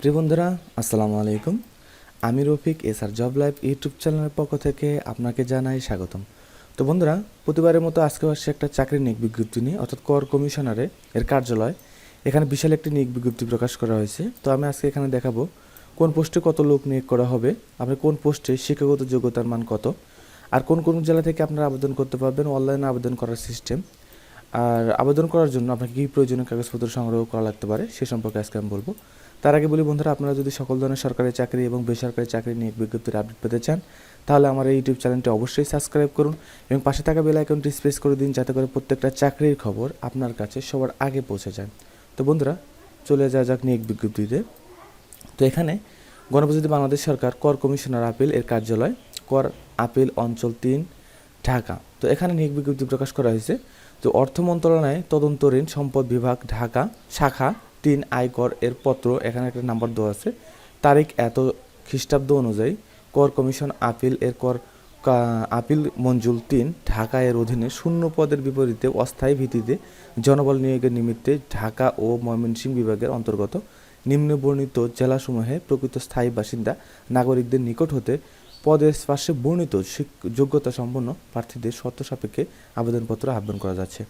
প্রিয় বন্ধুরা, আসসালামু আলাইকুম। আমি Rafiq S R job live YouTube চ্যানেলের পক্ষ থেকে আপনাকে জানাই স্বাগতম। তো বন্ধুরা, প্রতিবারের মতো আজকে আসছে একটা চাকরির নিয়োগ বিজ্ঞপ্তি নিয়ে, অর্থাৎ কর কমিশনারে এর কার্যালয়। এখানে বিশাল একটি নিয়োগ বিজ্ঞপ্তি প্রকাশ করা হয়েছে। তো আমি আজকে এখানে দেখাবো কোন পোস্টে কত লোক নিয়োগ করা হবে আপনার কোন পোস্টে শিক্ষাগত যোগ্যতার মান কত, আর কোন কোন জেলা থেকে আপনারা আবেদন করতে পারবেন, অনলাইনে আবেদন করার সিস্টেম। আর আবেদন করার জন্য আপনাকে কী প্রয়োজনীয় কাগজপত্র সংগ্রহ করা লাগতে পারে, সে সম্পর্কে আজকে আমি বলব। তার আগে বলি বন্ধুরা, আপনারা যদি সকল ধরনের সরকারি চাকরি এবং বেসরকারি চাকরি নিয়ে বিজ্ঞপ্তির আপডেট পেতে চান, তাহলে আমার এই ইউটিউব চ্যানেলটি অবশ্যই সাবস্ক্রাইব করুন এবং পাশে থাকা বেল আইকনটি প্রেস করে দিন যাতে করে প্রত্যেকটা চাকরির খবর আপনার কাছে সবার আগে পৌঁছে যায়। তো বন্ধুরা, চলে যাওয়া যাক নিয়োগ বিজ্ঞপ্তিতে। তো এখানে গণপ্রজাতন্ত্রী বাংলাদেশ সরকার কর কমিশনার আপিল এর কার্যালয়, কর আপিল অঞ্চল তিন, ঢাকা। তো এখানে নিয়োগ বিজ্ঞপ্তি প্রকাশ করা হয়েছে। তো অর্থ মন্ত্রণালয় তদন্ত ঋণ সম্পদ বিভাগ, ঢাকা, শাখা তিন আয়কর এর পত্র, এখানে একটা নাম্বার দেওয়া আছে। তারিখ, এত খ্রিস্টাব্দ অনুযায়ী। কর কমিশন আপিল, এর কর আপিল মঞ্জুল তিন, ঢাকা এর অধীনে শূন্য পদের বিপরীতে অস্থায়ী ভিত্তিতে জনবল নিয়োগের নিমিত্তে ঢাকা ও ময়মনসিংহ বিভাগের অন্তর্গত নিম্নবর্ণিত জেলাসমূহে প্রকৃত স্থায়ী বাসিন্দা নাগরিকদের নিকট হতে পদের পাশে বর্ণিত যোগ্যতা সম্পন্ন প্রার্থীদের শর্ত সাপেক্ষে আবেদনপত্র আহ্বান করা যাচ্ছে।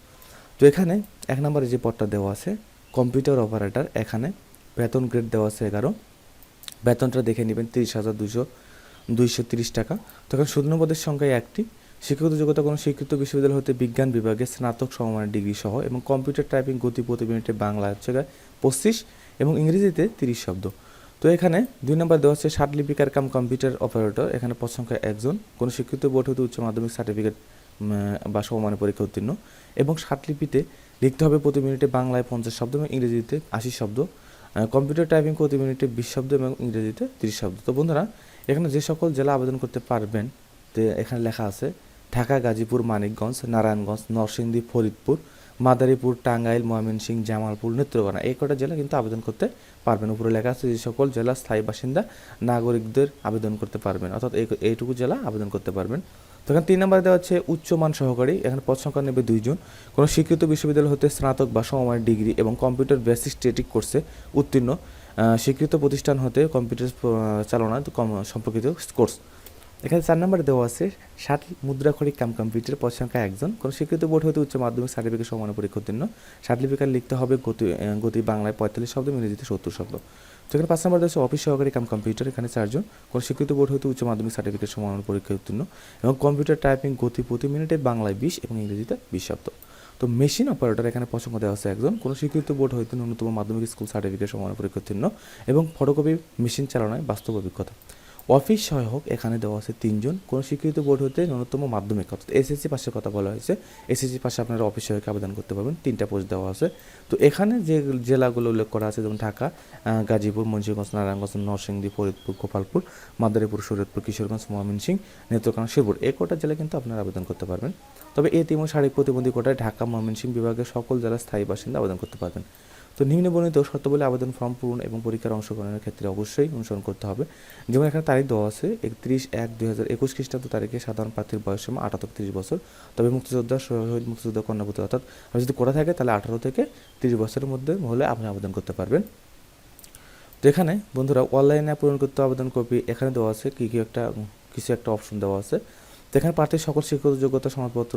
তো এখানে এক নম্বরে যে পদটা দেওয়া আছে কম্পিউটার অপারেটর, এখানে বেতন গ্রেড দেওয়া আছে এগারো। বেতনটা দেখে নেবেন তিরিশ হাজার দুশো দুইশো তিরিশ টাকা। তখন শূন্য পদের সংখ্যায় একটি। শিক্ষাগত যোগ্যতা কোনো স্বীকৃত বিশ্ববিদ্যালয় হতে বিজ্ঞান বিভাগে স্নাতক সমমানের ডিগ্রি সহ এবং কম্পিউটার টাইপিং গতি প্রতি মিনিটে বাংলা হচ্ছে পঁচিশ এবং ইংরেজিতে তিরিশ শব্দ। তো এখানে দুই নম্বর দেওয়া হচ্ছে ষাট লিপিকার কাম কম্পিউটার অপারেটর, এখানে পদ সংখ্যা একজন। কোনো স্বীকৃত বোর্ড হতে উচ্চ মাধ্যমিক সার্টিফিকেট বা সমমানের পরীক্ষা উত্তীর্ণ। এবং লিপিতে লিখতে হবে প্রতি মিনিটে বাংলায় পঞ্চাশ শব্দ এবং ইংরেজিতে আশি শব্দ। কম্পিউটার টাইপিং প্রতি মিনিটে বিশ শব্দ এবং ইংরেজিতে তিরিশ শব্দ। তো বন্ধুরা, এখানে যে সকল জেলা আবেদন করতে পারবেন এখানে লেখা আছে, ঢাকা, গাজীপুর, মানিকগঞ্জ, নারায়ণগঞ্জ, নরসিংদী, ফরিদপুর, মাদারীপুর, টাঙ্গাইল, ময়মনসিংহ, জামালপুর, নেত্রকোনা, এই কটা জেলা কিন্তু আবেদন করতে পারবেন। উপরে লেখা আছে যে সকল জেলা স্থায়ী বাসিন্দা, নাগরিকদের আবেদন করতে পারবেন। অর্থাৎ এই এইটুকু জেলা আবেদন করতে পারবেন। এখানে তিন নম্বরে দেওয়া হচ্ছে উচ্চমান সহকারী, এখানে পদ সংখ্যা নেবে দুইজন কোনো স্বীকৃত বিশ্ববিদ্যালয় হতে স্নাতক বা সমমানের ডিগ্রি এবং কম্পিউটার বেসিক স্টেটিক কোর্সে উত্তীর্ণ। স্বীকৃত প্রতিষ্ঠান হতে কম্পিউটার চালনা সম্পর্কিত কোর্স। এখানে চার নম্বরে দেওয়া আছে ষাট মুদ্রাক্ষরিক কাম কম্পিউটার, পদ সংখ্যা একজন কোনো স্বীকৃত বোর্ড হতে উচ্চ মাধ্যমিক, সার্টিফিকেট সমান পরীক্ষা উত্তীর্ণ। সার্টিফিকেট লিখতে হবে গতি গতি বাংলায় পঁয়তাল্লিশ শব্দ, ইংরেজিতে সত্তর শব্দ। তো এখানে পাঁচ নম্বর দেশে অফিস সহকারী কাম কম্পিউটার, এখানে চারজন। কোনো স্বীকৃত বোর্ড হতে উচ্চ মাধ্যমিক সার্টিফিকেট সমান পরীক্ষা উত্তীর্ণ। এবং কম্পিউটার টাইপিং গতি প্রতি মিনিটে বাংলায় বিশ এবং ইংরেজিতে বিশ শব্দ। তো মেশিন অপারেটর, এখানে পছন্দ দেওয়া আছে একজন। কোনো স্বীকৃত বোর্ড হইতে ন্যূনতম মাধ্যমিক স্কুল সার্টিফিকেট সমান পরীক্ষা উত্তীর্ণ। এবং ফটোকপি মেশিন চালানোয় বাস্তব অভিজ্ঞতা। অফিস সহায়ক এখানে দেওয়া আছে তিনজন। কোনো স্বীকৃত বোর্ড হতে ন্যূনতম মাধ্যমিক, অর্থাৎ এসএসসি পাশের কথা বলা হয়েছে। এসএসসি পাশে আপনারা অফিস সহায়ক আবেদন করতে পারবেন। তিনটা পোস্ট দেওয়া আছে। তো এখানে যে জেলাগুলো উল্লেখ করা আছে, যেমন ঢাকা গাজীপুর, মুন্সিগঞ্জ, নারায়ণগঞ্জ, নরসিংদী, ফরিদপুর, গোপালপুর, মাদারীপুর শরীয়তপুর কিশোরগঞ্জ, ময়মনসিংহ, নেত্রকোনা, শিবপুর এই কোটা জেলায় কিন্তু আপনারা আবেদন করতে পারবেন। তবে এই তিন শারীরিক প্রতিবন্ধী কোটায় ঢাকা, ময়মনসিংহ বিভাগের সকল জেলার স্থায়ী বাসিন্দা আবেদন করতে পারবেন। তো নিম্নবর্ণিত শর্তাবলী আবেদন ফর্ম পূরণ এবং পরীক্ষার অংশগ্রহণের ক্ষেত্রে অবশ্যই অনুসরণ করতে হবে। যেমন এখানে তারিখ দেওয়া আছে, একত্রিশ এক দুই হাজার একুশ খ্রিস্টাব্দ তারিখে সাধারণ প্রার্থীর বয়স সীমা আঠারো তিরিশ বছর। তবে মুক্তিযোদ্ধা, শহীদ মুক্তিযোদ্ধা, কন্যাপতি অর্থাৎ যদি করা থাকে তাহলে আঠারো থেকে তিরিশ বছরের মধ্যে হলে আপনি আবেদন করতে পারবেন। তো এখানে বন্ধুরা অনলাইনে পূরণ করতে আবেদন কপি এখানে দেওয়া আছে, কী কী একটা, কিছু একটা অপশন দেওয়া আছে। তো এখানে প্রার্থীর সকল শিক্ষাগত যোগ্যতা, সনদপত্র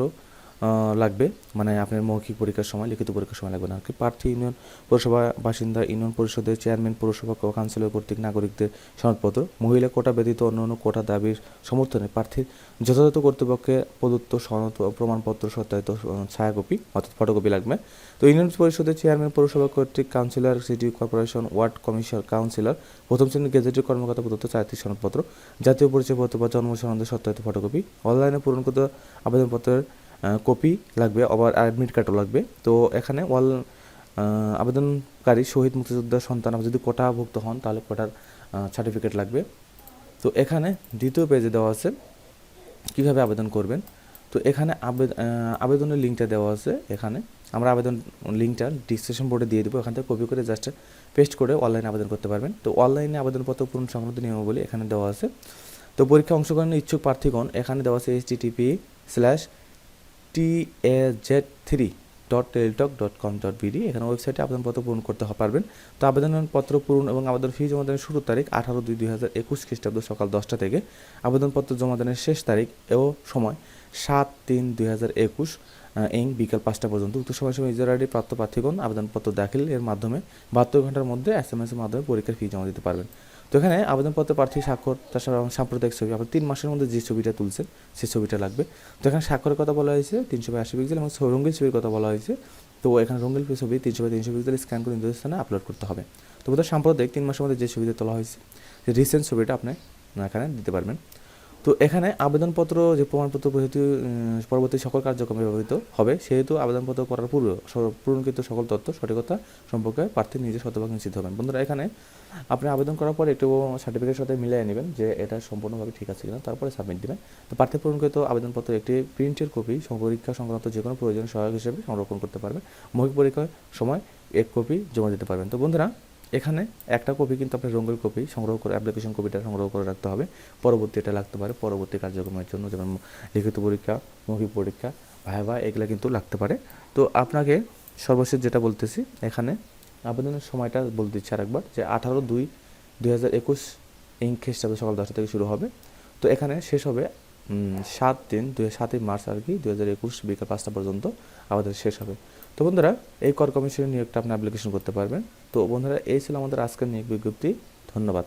লাগবে। মানে আপনার মৌখিক পরীক্ষার সময় লিখিত পরীক্ষার সময় লাগবে না। কি প্রার্থী ইউনিয়ন পৌরসভা বাসিন্দা ইউনিয়ন পরিষদের চেয়ারম্যান পৌরসভা কাউন্সিলর কর্তৃক নাগরিকদের সনদপত্র মহিলা কোটা ব্যতীত অন্য অন্য কোটা দাবির সমর্থনে প্রার্থীর যথাযথ কর্তৃপক্ষে প্রদত্ত সনদ প্রমাণপত্র সত্যায়িত ছায়াকপি অর্থাৎ ফটোকপি লাগবে। তো ইউনিয়ন পরিষদের চেয়ারম্যান পৌরসভা কর্তৃক councillor city corporation ward commission councillor প্রথম শ্রেণির গেজেটের কর্মকর্তা প্রদত্ত চারিত্রিক সনদপত্র জাতীয় পরিচয়পত্র বা জন্ম সনদের সত্যায়িত ফটোকপি অনলাইনে পূরণকৃত আবেদনপত্রের আহ, কপি লাগবে আবার অ্যাডমিট কার্ডও লাগবে। তো এখানে আহ, আবেদনকারী শহীদ মুক্তিযোদ্ধার সন্তান যদি কোটাভুক্ত হন তাহলে কোটার সার্টিফিকেট লাগবে। তো এখানে দ্বিতীয় পেজে দেওয়া আছে কীভাবে আবেদন করবেন। তো এখানে আবেদ- আবেদনের লিঙ্কটা দেওয়া আছে এখানে। আমরা আবেদন লিঙ্কটা ডিসক্রিপশন বোর্ডে দিয়ে দেবো। এখান থেকে কপি করে জাস্ট পেস্ট করে অনলাইনে আবেদন করতে পারবেন। তো অনলাইনে আবেদনপত্র পূরণ সংক্রান্ত নিয়মাবলী এখানে দেওয়া আছে। তো পরীক্ষা অংশগ্রহণের ইচ্ছুক প্রার্থীগণ এখানে দেওয়া আছে H slash T A Z three dot Teletalk dot com dot BD এখানে ওয়েবসাইটে আবেদনপত্র পূরণ করতে পারবেন। তো আবেদনপত্র পূরণ এবং আবেদন ফি জমা দানের শুরু তারিখ আঠারো দুই দুই হাজার একুশ খ্রিস্টাব্দ সকাল দশটা থেকে। আবেদনপত্র জমা দানের শেষ তারিখ ও সময় সাত তিন দুই হাজার একুশ এং বিকাল পাঁচটা পর্যন্ত। উক্ত সময় সময় ইউজার আইডি প্রাপ্ত প্রার্থীগণ, আবেদনপত্র দাখিল এর মাধ্যমে বাহাত্তর ঘণ্টার মধ্যে এস এম মাধ্যমে পরীক্ষার ফি জমা দিতে পারবেন। তো এখানে আবেদনপত্র প্রার্থী স্বাক্ষর তাছাড়া সাম্প্রদায়িক ছবি আপনার তিন মাসের মধ্যে যে ছবিটা তুলছেন সেই ছবিটা লাগবে। তো এখানে স্বাক্ষরের কথা বলা হয়েছে, তিনশো বাই আশি পিক্সেল এবং রঙ্গিল ছবির কথা বলা হয়েছে। তো এখানে রঙ্গিল ছবি, তিনশো বাই তিনশো পিক্সেল স্ক্যান করে নির্দিষ্ট স্থানে আপলোড করতে হবে। তো বোধহয় সাম্প্রদায়িক তিন মাসের মধ্যে যে ছবিটা তোলা হয়েছে যে রিসেন্ট ছবিটা আপনি এখানে দিতে পারবেন। তো এখানে আবেদনপত্র যে প্রমাণপত্র যেহেতু পরবর্তী সকল কার্যক্রমে ব্যবহৃত হবে, সেহেতু আবেদনপত্র করার পূর্বে পূরণকৃত সকল তথ্য, সঠিকতা সম্পর্কে প্রার্থী নিজে শতভাগ নিশ্চিত হবেন। বন্ধুরা, এখানে আপনি আবেদন করার পর একটু সার্টিফিকেটের সাথে মিলিয়ে নেবেন যে এটা সম্পূর্ণভাবে ঠিক আছে কিনা, তারপরে সাবমিট দিবেন। তো প্রার্থী পূরণকৃত আবেদনপত্র একটি প্রিন্টের কপি পরীক্ষা সংক্রান্ত যে কোনো প্রয়োজনীয় সহায়ক হিসেবে সংরক্ষণ করতে পারবেন মৌখিক পরীক্ষার সময় এক কপি জমা দিতে পারবেন। তো বন্ধুরা এখানে একটা কপি কিন্তু আপনার রঙ্গের কপি সংগ্রহ করে অ্যাপ্লিকেশন কপিটা সংগ্রহ করে রাখতে হবে। পরবর্তী এটা লাগতে পারে, পরবর্তী কার্যক্রমের জন্য, যেমন লিখিত পরীক্ষা, মৌখিক পরীক্ষা ভাইবা এগুলো কিন্তু লাগতে পারে। তো আপনাকে সর্বশেষ যেটা বলতেছি, এখানে আবেদনের সময়টা বলতে দিচ্ছি আরেকবার, যে আঠারো দুই দুই হাজার একুশ ইং খ্রিস্টাব্দ সকাল দশটা থেকে শুরু হবে। তো এখানে শেষ হবে সাত দিন, দুই সাতই মার্চ আর কি দু হাজার একুশ বিকাল পাঁচটা পর্যন্ত আমাদের শেষ হবে। তো বন্ধুরা, এই কর কমিশনের নিয়োগটা আপনি অ্যাপ্লিকেশন করতে পারবেন। তো বন্ধুরা, এই ছিল আমাদের আজকের নিয়োগ বিজ্ঞপ্তি। ধন্যবাদ।